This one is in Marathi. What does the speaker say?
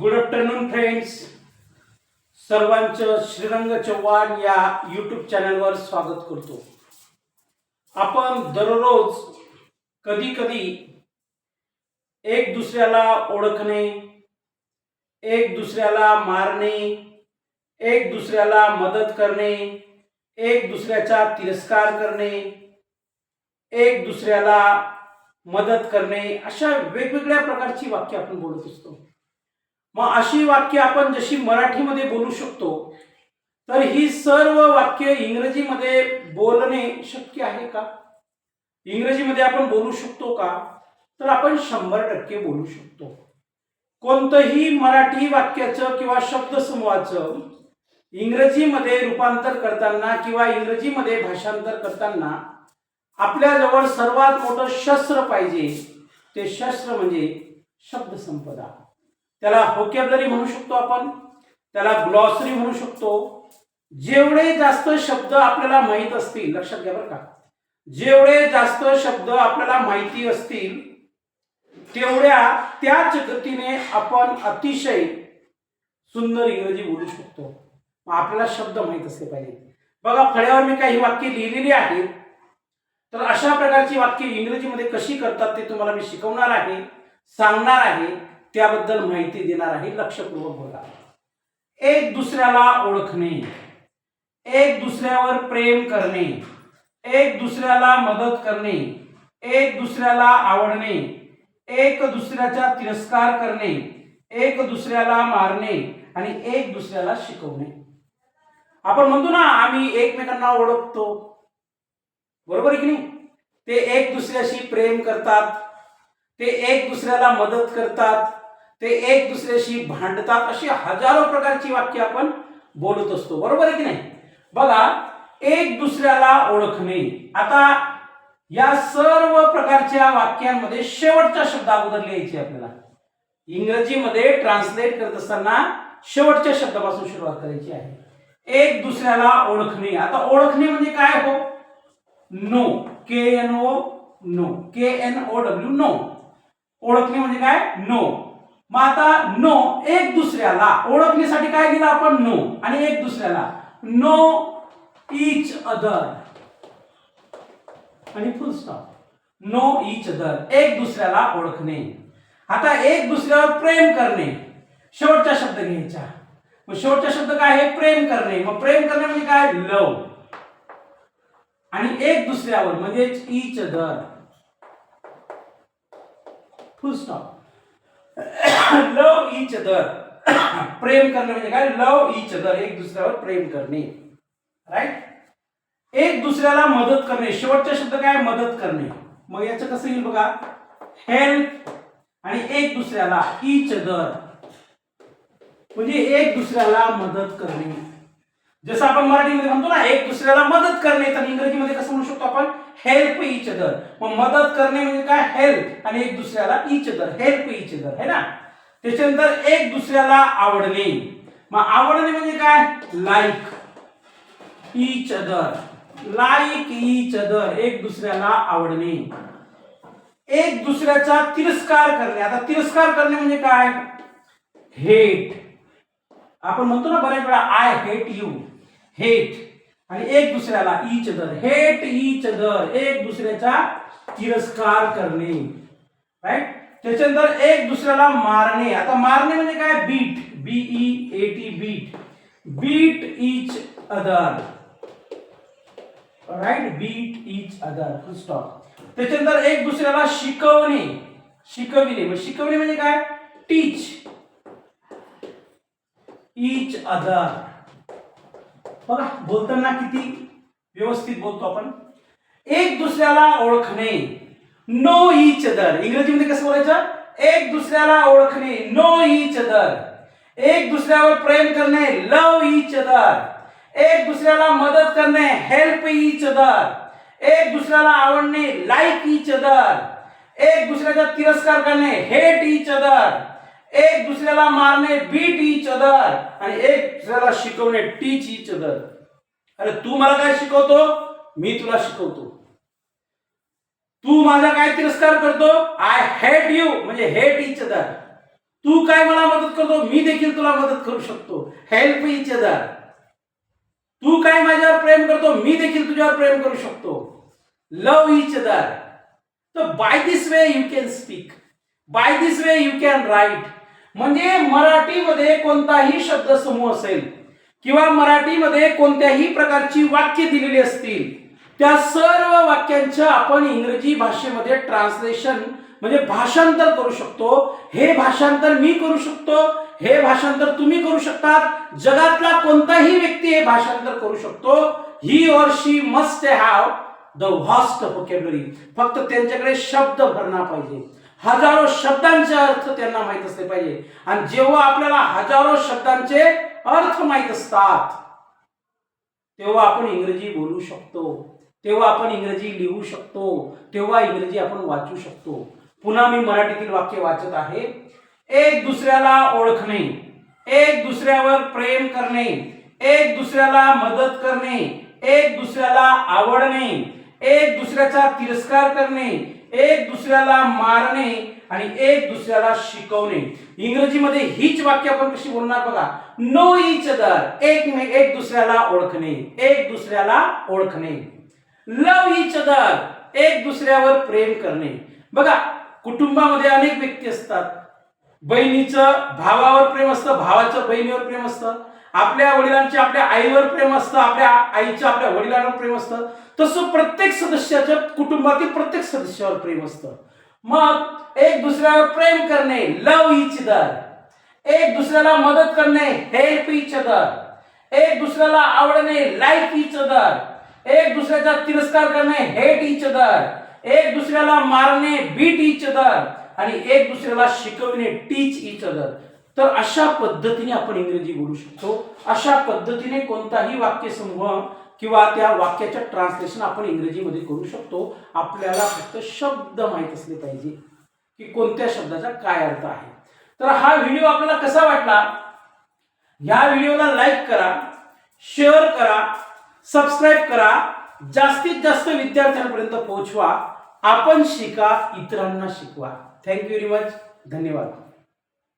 गुड आफ्टरनून फ्रेंड्स सर्वांचं श्रीरंग चव्हाण या यूट्यूब चॅनलवर स्वागत करतो. आपण दररोज कधी कधी एक दुसऱ्याला ओळखणे एक दुसऱ्याला मारणे एक दुसऱ्याला मदत करणे एक दुसऱ्याचा तिरस्कार करणे एक दुसऱ्याला मदत करणे अशा वेगवेगळ्या प्रकारची वाक्य आपण बोलत असतो. मग अशी वाक्य आपण जशी मराठीमध्ये बोलू शकतो तर ही सर्व वाक्य इंग्रजीमध्ये बोलणे शक्य आहे का? इंग्रजीमध्ये आपण बोलू शकतो का? तर आपण शंभर टक्के बोलू शकतो. कोणतंही मराठी वाक्याचं किंवा शब्दसमूहाचं इंग्रजीमध्ये रूपांतर करताना किंवा इंग्रजीमध्ये भाषांतर करताना आपल्याजवळ सर्वात मोठं शस्त्र पाहिजे ते शस्त्र म्हणजे शब्दसंपदा. त्याला होकॅबलरी म्हणू शकतो आपण त्याला ग्लॉसरी म्हणू शकतो. जेवढे जास्त शब्द आपल्याला माहीत असतील लक्षात घ्या बरं का. जेवढे जास्त शब्द आपल्याला माहिती असतील तेवढ्या त्याच गतीने आपण अतिशय सुंदर इंग्रजी बोलू शकतो. मग आपल्याला शब्द माहीत असले पाहिजे. बघा फळ्यावर मी काही वाक्य लिहिलेली आहेत तर अशा प्रकारची वाक्य इंग्रजीमध्ये कशी करतात ते तुम्हाला मी शिकवणार आहे सांगणार आहे. त्याबद्दल माहिती देणार आहे लक्षपूर्वक बघा. एक दुसऱ्याला ओळखणे एक दुसऱ्यावर प्रेम करणे एक दुसऱ्याला मदत करणे एक दुसऱ्याला आवडणे एक दुसऱ्याचा तिरस्कार करणे एक दुसऱ्याला मारणे आणि एक दुसऱ्याला शिकवणे. आपण म्हणतो ना आम्ही एकमेकांना ओळखतो. बरोबर आहे की नाही? ते एक दुसऱ्याशी प्रेम करतात ते एक दुसऱ्याला मदत करतात ते एक दुसऱ्याशी भांडतात अशी हजारो प्रकारची वाक्य आपण बोलत असतो. बरोबर आहे की नाही? बघा एक दुसऱ्याला ओळखणे. आता या सर्व प्रकारच्या वाक्यांमध्ये शेवटचा शब्द अगोदर लिहायचे आपल्याला. इंग्रजीमध्ये ट्रान्सलेट करत असताना शेवटच्या शब्दापासून सुरुवात करायची आहे. एक दुसऱ्याला ओळखणे. आता ओळखणे म्हणजे काय हो? Know. K N O know. K N O W know. ओळखणे म्हणजे काय? नो. मग आता नो एक दुसऱ्याला ओळखण्यासाठी काय दिलं आपण? नो. आणि एक दुसऱ्याला. Know each other. आणि full stop know each other. एक दुसऱ्याला ओळखणे. आता एक दुसऱ्यावर प्रेम करणे. शेवटचा शब्द घ्यायचा. मग शेवटचा शब्द काय आहे? प्रेम करणे. मग प्रेम करणे म्हणजे काय? लव. आणि एक दुसऱ्यावर म्हणजेच each other. Full stop love each other प्रेम करणे म्हणजे काय लव इच अदर एक दुसऱ्यावर प्रेम करणे राईट एक दुसऱ्याला मदत करणे शेवटचा शब्द काय मदत करणे मग याचं कसं येईल बघा हेल्प आणि एक दुसऱ्याला इच अदर म्हणजे एक दुसऱ्याला मदत करणे जसं आपण मराठीमध्ये म्हणतो ना एक दुसऱ्याला मदत करणे तर इंग्रजीमध्ये कसं म्हणू शकतो आपण हेल्प इच अदर मग मदत करणे म्हणजे काय? हेल्प आणि एक दुसऱ्याला each other help each other है ना? त्याच्यानंतर एक दुसऱ्याला आवडणे. मग आवडणे म्हणजे काय? Like each other like each other एक दुसऱ्याला आवडणे. एक दुसऱ्याचा तिरस्कार करणे. आता तिरस्कार करणे म्हणजे काय? हेट आपण म्हणतो ना बऱ्याच वेळा आय हेट यू हेट एक दुसऱ्याला each other hate each other एक दुसऱ्याचा तिरस्कार करणे. राईट एक दुसऱ्याला मारणे. आता मारणे म्हणजे काय? Beat B E A T beat beat each other right beat each other stop एक दुसऱ्याला शिकवणे. म्हणजे काय? टीच इच अदर बघा बोलताना किती व्यवस्थित बोलतो आपण. एक दुसऱ्याला ओळखणे नो इच अदर इंग्रजीमध्ये कसं बोलायचं? एक दुसऱ्याला ओळखणे नो इच अदर एक दुसऱ्यावर प्रेम करणे लव इच अदर एक दुसऱ्याला मदत करणे हेल्प इच अदर एक दुसऱ्याला आवडणे लाईक इच अदर एक दुसऱ्याचा तिरस्कार करणे हेट इच अदर एक दुसऱ्याला मारणे बीट इच अदर आणि एक दुसऱ्याला शिकवणे टीच इच अदर अरे तू मला काय शिकवतो? मी तुला शिकवतो. तू माझा काय तिरस्कार करतो? आय हेट यू म्हणजे हेट इच अदर तू काय मला मदत करतो? मी देखील तुला मदत करू शकतो. हेल्प इच अदर तू काय माझ्यावर प्रेम करतो? मी देखील तुझ्यावर प्रेम करू शकतो. लव इच अदर तर by this way you can speak by this way you can write म्हणजे मराठीमध्ये कोणताही शब्द समूह असेल किंवा मराठीमध्ये कोणत्याही प्रकारची वाक्य दिलेली असतील त्या सर्व वाक्यांचं आपण इंग्रजी भाषेमध्ये ट्रान्सलेशन म्हणजे भाषांतर करू शकतो. हे भाषांतर मी करू शकतो हे भाषांतर तुम्ही करू शकतात. जगातला कोणताही व्यक्ती हे भाषांतर करू शकतो. He or she must have the vast फक्त त्यांच्याकडे शब्द भरणा पाहिजे. हजारो शब्दांचे अर्थ त्यांना माहीत असले पाहिजे. आणि जेव्हा आपल्याला हजारो शब्दांचे अर्थ माहीत असतात तेव्हा आपण इंग्रजी बोलू शकतो. तेव्हा आपण इंग्रजी लिहू शकतो. तेव्हा इंग्रजी आपण वाचू शकतो. पुन्हा मी मराठीतील वाक्य वाचत आहे. एक दुसऱ्याला ओळखणे एक दुसऱ्यावर प्रेम करणे एक दुसऱ्याला मदत करणे एक दुसऱ्याला आवडणे एक दुसऱ्याचा तिरस्कार करणे एक दुसऱ्याला मारणे आणि एक दुसऱ्याला शिकवणे. इंग्रजीमध्ये हीच वाक्य आपण कशी बोलणार बघा? Know each other. एक एक दुसऱ्याला ओळखणे एक दुसऱ्याला ओळखणे. Love each other. एक दुसऱ्यावर प्रेम करणे. बघा कुटुंबामध्ये अनेक व्यक्ती असतात. बहिणीचं भावावर प्रेम असतं भावाचं बहिणीवर प्रेम असतं. आपल्या वडिलांचे आपल्या आईवर प्रेम असतं आपल्या आईच्या आपल्या वडिलांवर प्रेम असतं. तसं प्रत्येक सदस्याच्या कुटुंबातील प्रत्येक सदस्यावर प्रेम असतं. मग एक दुसऱ्यावर प्रेम करणे लव इच दर एक दुसऱ्याला मदत करणे हेल्प इच दर एक दुसऱ्याला आवडणे लाईक इच दर एक दुसऱ्याचा तिरस्कार करणे हेट इच दर एक दुसऱ्याला मारणे बीट इच दर आणि एक दुसऱ्याला शिकवणे टीच इच अदर तर अशा पद्धतीने आपण इंग्रजी बोलू शकतो. अशा पद्धतीने कोणताही वाक्यसमूह किंवा त्या वाक्याच्या ट्रान्सलेशन आपण इंग्रजीमध्ये करू शकतो. आपल्याला फक्त शब्द माहीत असले पाहिजे की कोणत्या शब्दाचा काय अर्थ आहे. तर हा व्हिडिओ आपल्याला कसा वाटला? ह्या व्हिडिओला लाईक करा शेअर करा सबस्क्राईब करा. जास्तीत जास्त विद्यार्थ्यांपर्यंत पोहोचवा. आपण शिका इतरांना शिकवा. थँक्यू व्हेरी मच धन्यवाद.